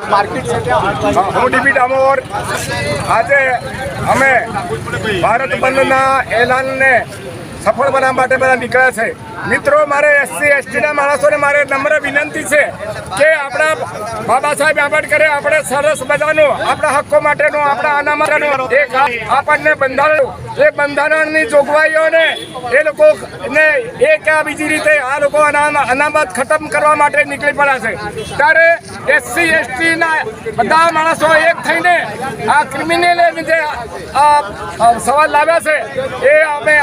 Market હું DP Damor. આજે અમે ભારત બંધના એલાનને સફળ બનાવવા માટે બધા નીકળ્યા છે. મિત્રો, મારે એસસી એસટીના માણસોને મારે નમ્ર વિનંતી છે કે આપણા બાબા સાહેબ આંબેડકરે આપણે સરસ બધાનું આપણા હક્કો માટેનું, આપણા અનામતનું એક આપણને બંધારણ, એ બંધારણની જોગવાઈઓને એ લોકો ને એ કે બીજી રીતે આ લોકો અનામ, અનામત ખતમ કરવા માટે નીકળી પડ્યા છે. ત્યારે એસસી એસટીના બધા માણસો એક થઈને આ ક્રિમિનલ જે સવાલ લાવ્યા છે, એ અમે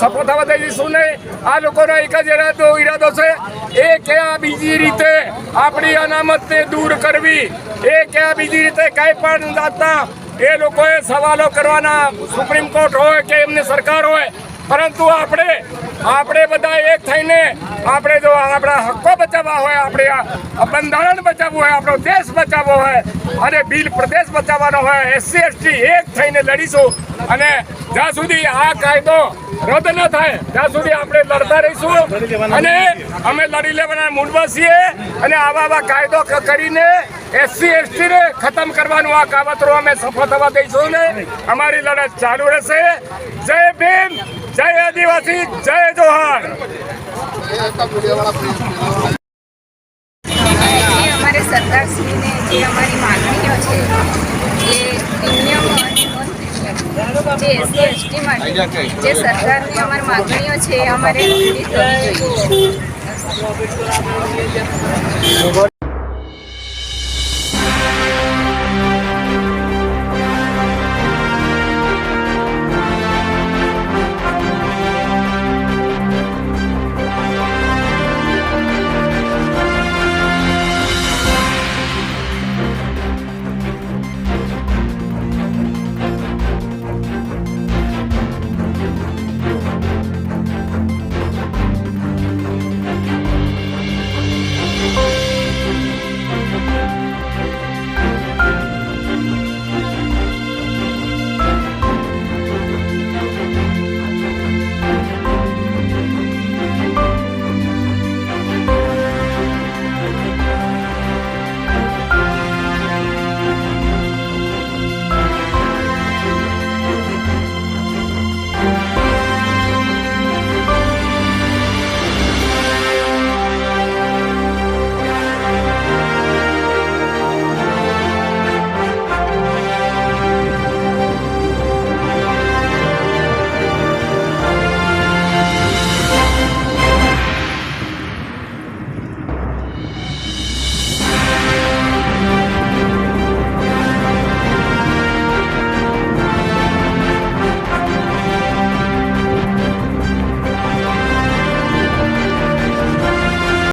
સફળ થવા દઈશું નહીં આ લોકોનો એક જ ઈરાદો ઈરાદો છે. એ કે બીજી રીતે આપણી અનામતને દૂર કરવી? એ કે આ બીજી રીતે કાંઈ પણ દાતા એ લોકોએ સવાલો કરવાના સુપ્રીમ કોર્ટ હોય કે એમની સરકાર હોય. પરંતુ આપણે આપણે બધા એક થઈને આપણે જો આપણા હક્કો બચાવવા હોય, આપણે બંધારણ બચાવવું હોય, આપણો દેશ બચાવવો હોય, અને બિલ પ્રદેશ બચાવવાનો હોય, એસસી, એસટી એક થઈને લડીશું. અને જ્યાં સુધી આ કાયદો રદ ન થાય. ત્યાં સુધી આપણે લડતા રહીશું અને અમે લડી લેવાના મૂળમાં છીએ અને આવા આવા કાયદો કરીને એસસી એસટી ને ખતમ કરવાનું આ કાવતરો અમે સફળ થવા દઈશું ને અમારી લડત ચાલુ રહેશે. જય ભીમ, જય આદિવાસી, જય જોહાર અમારે જે અમારી માગણીઓ છે, એ નિયમો જે એસસી એસટી માટે જે સરકારની અમારી માગણીઓ છે એ અમારે પૂરી કરવી જોઈએ.